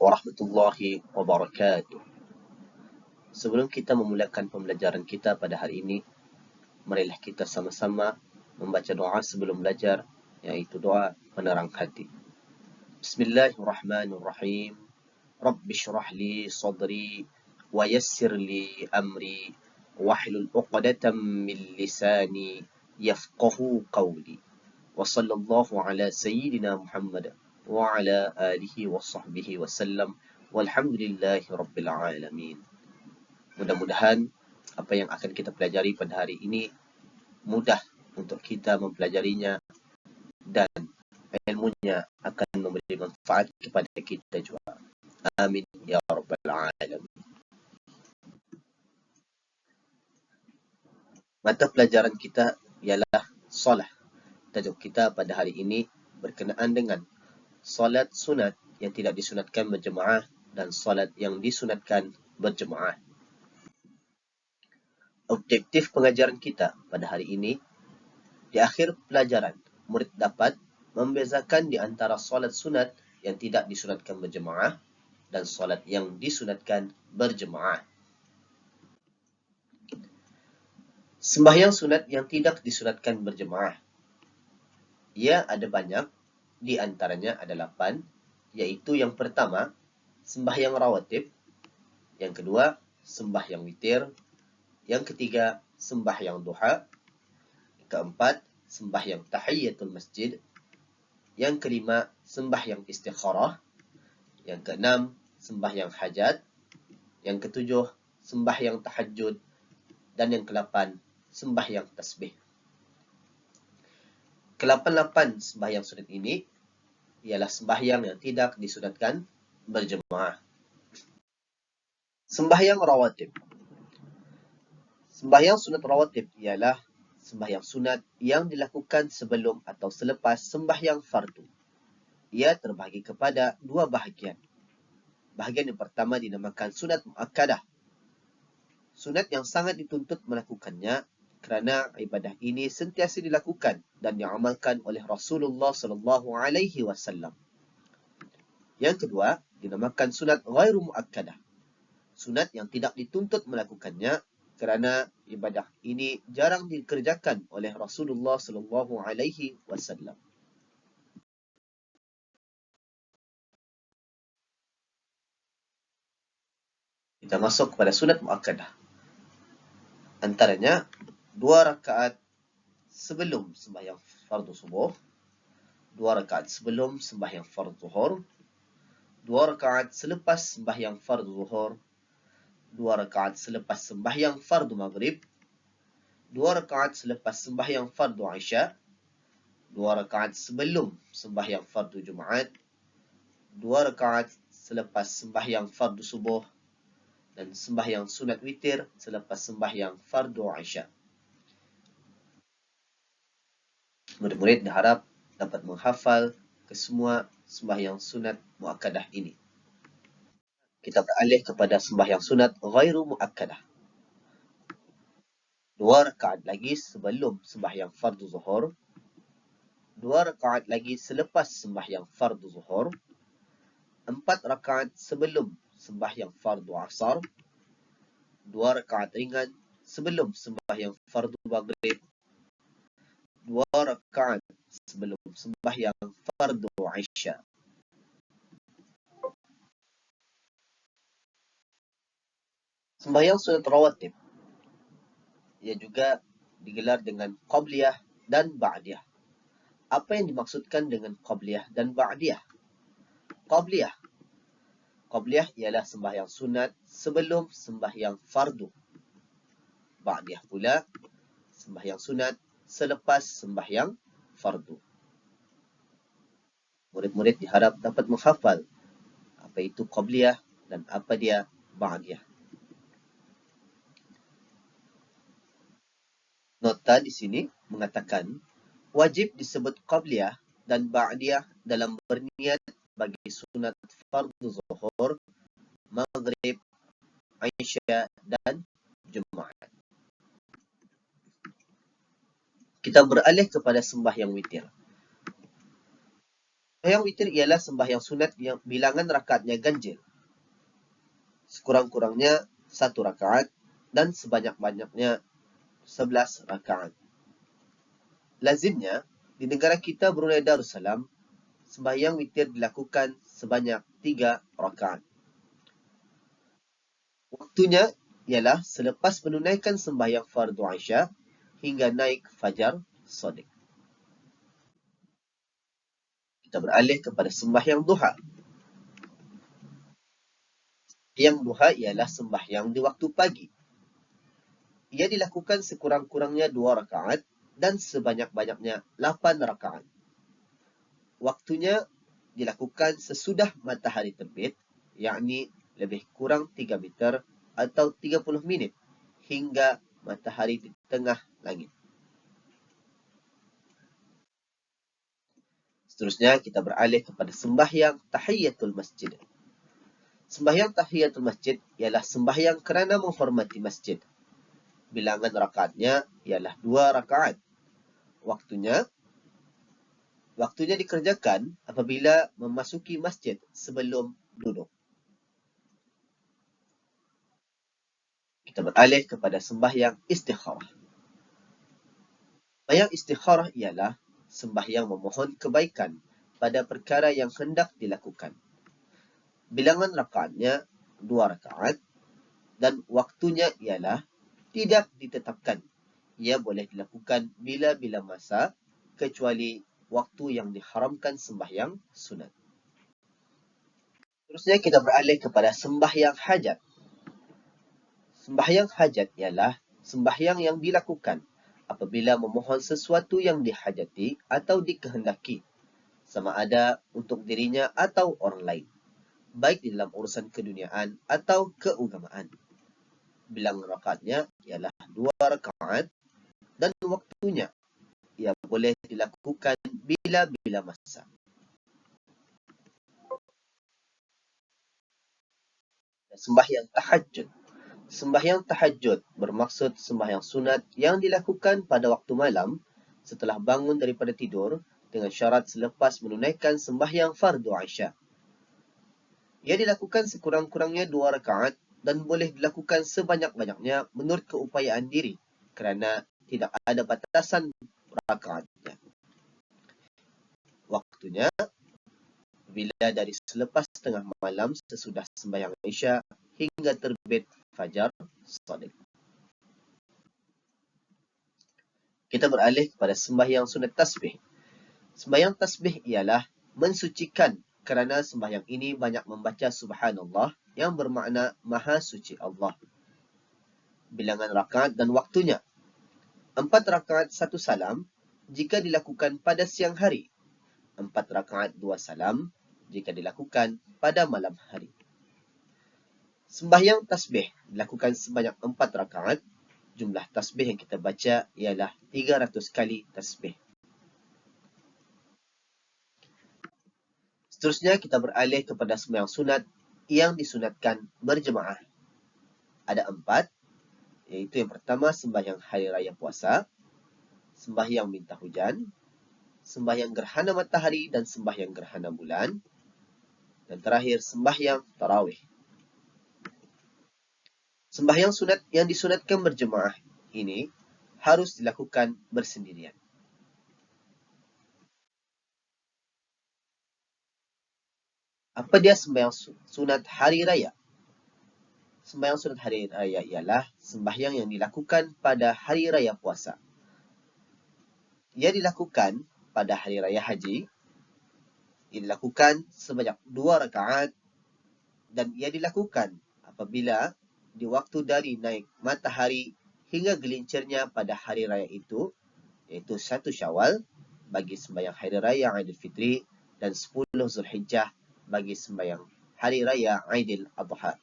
warahmatullahi wabarakatuh. Sebelum kita memulakan pembelajaran kita pada hari ini, marilah kita sama-sama membaca doa sebelum belajar, yaitu doa penerang hati. Bismillahirrahmanirrahim. Rabbi syrah li sadri wa yassir li amri wahlul uqdatam min lisani yafqahu qawli. Wa sallallahu ala sayyidina Muhammad wa ala alihi wa sahbihi wa sallam walhamdulillahi rabbil alamin. Mudah-mudahan apa yang akan kita pelajari pada hari ini mudah untuk kita mempelajarinya dan ilmunya akan memberi manfaat kepada kita juga. Amin ya rabbal alamin. Mata pelajaran kita ialah solat. Tajuk kita pada hari ini berkenaan dengan solat sunat yang tidak disunatkan berjemaah dan solat yang disunatkan berjemaah. Objektif pengajaran kita pada hari ini, di akhir pelajaran, murid dapat membezakan di antara solat sunat yang tidak disunatkan berjemaah dan solat yang disunatkan berjemaah. Sembahyang sunat yang tidak disunatkan berjemaah. Ia ada banyak di antaranya ada lapan, yaitu yang pertama, sembahyang rawatib. Yang kedua, sembahyang witir. Yang ketiga, sembahyang duha. Keempat, sembahyang tahiyatul masjid. Yang kelima, sembahyang istikharah. Yang keenam, sembahyang hajat. Yang ketujuh, sembahyang tahajud. Dan yang kelapan, sembahyang tasbih. Kelapan-lapan sembahyang sunat ini ialah sembahyang yang tidak disunatkan berjemaah. Sembahyang rawatib. Sembahyang sunat rawatib ialah sembahyang sunat yang dilakukan sebelum atau selepas sembahyang fardu. Ia terbahagi kepada dua bahagian. Bahagian yang pertama dinamakan sunat muakkadah. Sunat yang sangat dituntut melakukannya kerana ibadah ini sentiasa dilakukan dan diamalkan oleh Rasulullah sallallahu alaihi wasallam. Yang kedua, dinamakan sunat ghairu muakkadah. Sunat yang tidak dituntut melakukannya kerana ibadah ini jarang dikerjakan oleh Rasulullah sallallahu alaihi wasallam. Kita masuk kepada sunat muakkadah. Antaranya dua rakaat sebelum sembahyang fardu subuh, dua rakaat sebelum sembahyang fardu zuhur, dua rakaat selepas sembahyang fardu zuhur, dua rakaat selepas sembahyang fardu maghrib, dua rakaat selepas sembahyang fardu isya, dua rakaat sebelum sembahyang fardu jumaat, dua rakaat selepas sembahyang fardu subuh, dan sembahyang sunat witir selepas sembahyang fardu isya. Murid-murid diharap dapat menghafal kesemua sembahyang sunat muakkadah ini. Kita beralih kepada sembahyang sunat ghairu muakkadah. Dua rakaat lagi sebelum sembahyang fardu zuhur. Dua rakaat lagi selepas sembahyang fardu zuhur. Empat rakaat sebelum sembahyang fardu asar. Dua rakaat ringan sebelum sembahyang fardu maghrib dua rakaat sebelum sembahyang fardu Isya. Sembahyang sunat rawatib ia juga digelar dengan qabliyah dan ba'diyah. Apa yang dimaksudkan dengan qabliyah dan ba'diyah? Qabliyah. Qabliyah ialah sembahyang sunat sebelum sembahyang fardu. Ba'diyah pula sembahyang sunat selepas sembahyang fardu. Murid-murid diharap dapat menghafal apa itu qabliyah dan apa dia ba'diyah. Nota di sini mengatakan wajib disebut qabliyah dan ba'diyah dalam berniat bagi sunat fardu zuhur, maghrib, isya dan jumaat. Kita beralih kepada sembahyang witir. Sembahyang witir ialah sembahyang sunat yang bilangan rakaatnya ganjil. Sekurang-kurangnya satu rakaat dan sebanyak-banyaknya sebelas rakaat. Lazimnya, di negara kita Brunei Darussalam, sembahyang witir dilakukan sebanyak tiga rakaat. Waktunya ialah selepas menunaikan sembahyang fardu Aisyah hingga naik fajar sodik. Kita beralih kepada sembahyang duha. Yang duha ialah sembahyang di waktu pagi. Ia dilakukan sekurang-kurangnya dua rakaat dan sebanyak-banyaknya lapan rakaat. Waktunya dilakukan sesudah matahari terbit, yakni lebih kurang 3 meter atau 30 minit hingga matahari tengah langit. Seterusnya kita beralih kepada sembahyang tahiyatul masjid. Sembahyang tahiyatul masjid ialah sembahyang kerana menghormati masjid. Bilangan rakaatnya ialah dua rakaat. Waktunya waktunya dikerjakan apabila memasuki masjid sebelum duduk. Kita beralih kepada sembahyang istikharah. Sembahyang istikharah ialah sembahyang memohon kebaikan pada perkara yang hendak dilakukan. Bilangan rakaatnya dua rakaat dan waktunya ialah tidak ditetapkan. Ia boleh dilakukan bila-bila masa kecuali waktu yang diharamkan sembahyang sunat. Terusnya kita beralih kepada sembahyang hajat. Sembahyang hajat ialah sembahyang yang dilakukan apabila memohon sesuatu yang dihajati atau dikehendaki. Sama ada untuk dirinya atau orang lain. Baik di dalam urusan keduniaan atau keugamaan bilang rakaatnya ialah dua rakaat dan waktunya ia boleh dilakukan bila-bila masa. Sembahyang tahajud Sembahyang tahajud bermaksud sembahyang sunat yang dilakukan pada waktu malam setelah bangun daripada tidur dengan syarat selepas menunaikan sembahyang fardu Aisyah. Ia dilakukan sekurang-kurangnya dua rakaat dan boleh dilakukan sebanyak-banyaknya menurut keupayaan diri kerana tidak ada batasan rakaatnya. Waktunya bila dari selepas tengah malam sesudah sembahyang Aisyah hingga terbit fajar sadiq. Kita beralih kepada sembahyang sunat tasbih. Sembahyang tasbih ialah mensucikan kerana sembahyang ini banyak membaca subhanallah yang bermakna maha suci Allah. Bilangan rakaat dan waktunya. Empat rakaat satu salam jika dilakukan pada siang hari. Empat rakaat dua salam jika dilakukan pada malam hari. Sembahyang tasbih dilakukan sebanyak empat rakaat. Jumlah tasbih yang kita baca ialah 300 kali tasbih. Seterusnya kita beralih kepada sembahyang sunat yang disunatkan berjemaah. Ada empat, iaitu yang pertama sembahyang hari raya puasa, sembahyang minta hujan, sembahyang gerhana matahari dan sembahyang gerhana bulan, dan terakhir sembahyang tarawih. Sembahyang sunat yang disunatkan berjemaah ini harus dilakukan bersendirian. Apa dia sembahyang sunat hari raya? Sembahyang sunat hari raya ialah sembahyang yang dilakukan pada hari raya puasa. Ia dilakukan pada hari raya haji. Ia dilakukan sebanyak dua rakaat dan ia dilakukan apabila di waktu dari naik matahari hingga gelincirnya pada hari raya itu, iaitu satu syawal bagi sembahyang hari raya Aidil Fitri dan 10 Zulhijjah bagi sembahyang hari raya Aidil Adha.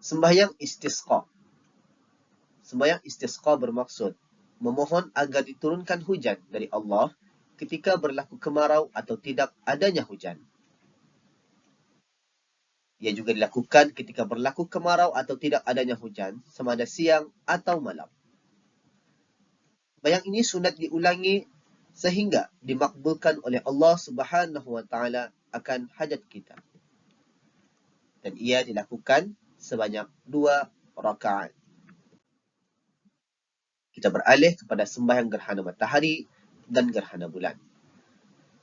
Sembahyang istisqa. Sembahyang istisqa bermaksud memohon agar diturunkan hujan dari Allah ketika berlaku kemarau atau tidak adanya hujan. Ia juga dilakukan ketika berlaku kemarau atau tidak adanya hujan, sama ada siang atau malam. Bayang ini sunat diulangi sehingga dimakbulkan oleh Allah Subhanahu wa taala akan hajat kita. Dan ia dilakukan sebanyak dua rakaat. Kita beralih kepada sembahyang gerhana matahari dan gerhana bulan.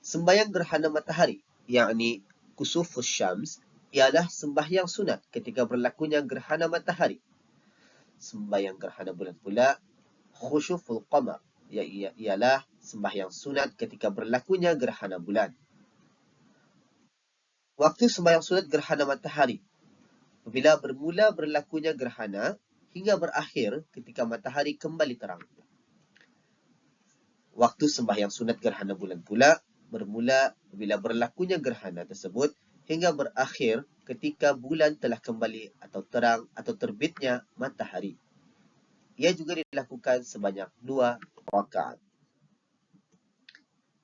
Sembahyang gerhana matahari, yakni kusufus syams, ialah sembahyang sunat ketika berlakunya gerhana matahari. Sembahyang gerhana bulan pula, khusyuful qamar, ialah sembahyang sunat ketika berlakunya gerhana bulan. Waktu sembahyang sunat gerhana matahari. Bila bermula berlakunya gerhana hingga berakhir ketika matahari kembali terang. Waktu sembahyang sunat gerhana bulan pula bermula bila berlakunya gerhana tersebut hingga berakhir ketika bulan telah kembali atau terang atau terbitnya matahari. Ia juga dilakukan sebanyak dua rakaat.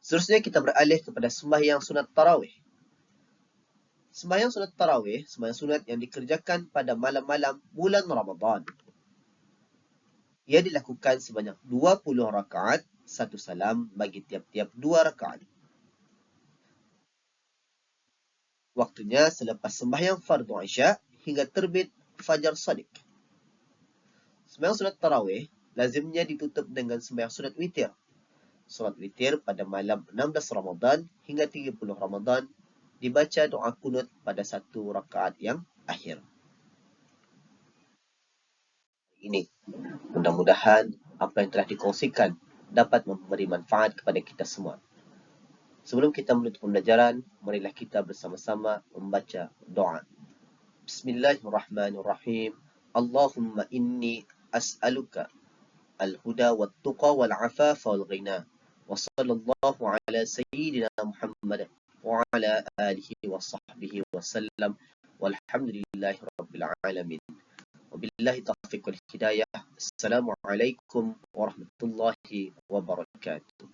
Seterusnya kita beralih kepada sembahyang sunat tarawih. Sembahyang sunat tarawih, sembahyang sunat yang dikerjakan pada malam-malam bulan Ramadan. Ia dilakukan sebanyak 20 rakaat, satu salam bagi tiap-tiap dua rakaat. Waktunya selepas sembahyang fardu Isya hingga terbit fajar sadiq. Sembahyang sunat tarawih lazimnya ditutup dengan sembahyang sunat witir solat witir pada malam 16 Ramadan hingga 30 Ramadan dibaca doa kunut pada satu rakaat yang akhir. Ini mudah-mudahan apa yang telah dikongsikan dapat memberi manfaat kepada kita semua. Sebelum kita menutup pembelajaran, marilah kita bersama-sama membaca doa. Bismillahirrahmanirrahim. Allahumma inni as'aluka al-huda wa tuqa wal-afafa wal-ghina. وصلى الله على سيدنا محمد وعلى آله وصحبه وسلم والحمد لله رب العالمين وبالله توفيق والهداية السلام عليكم ورحمة الله وبركاته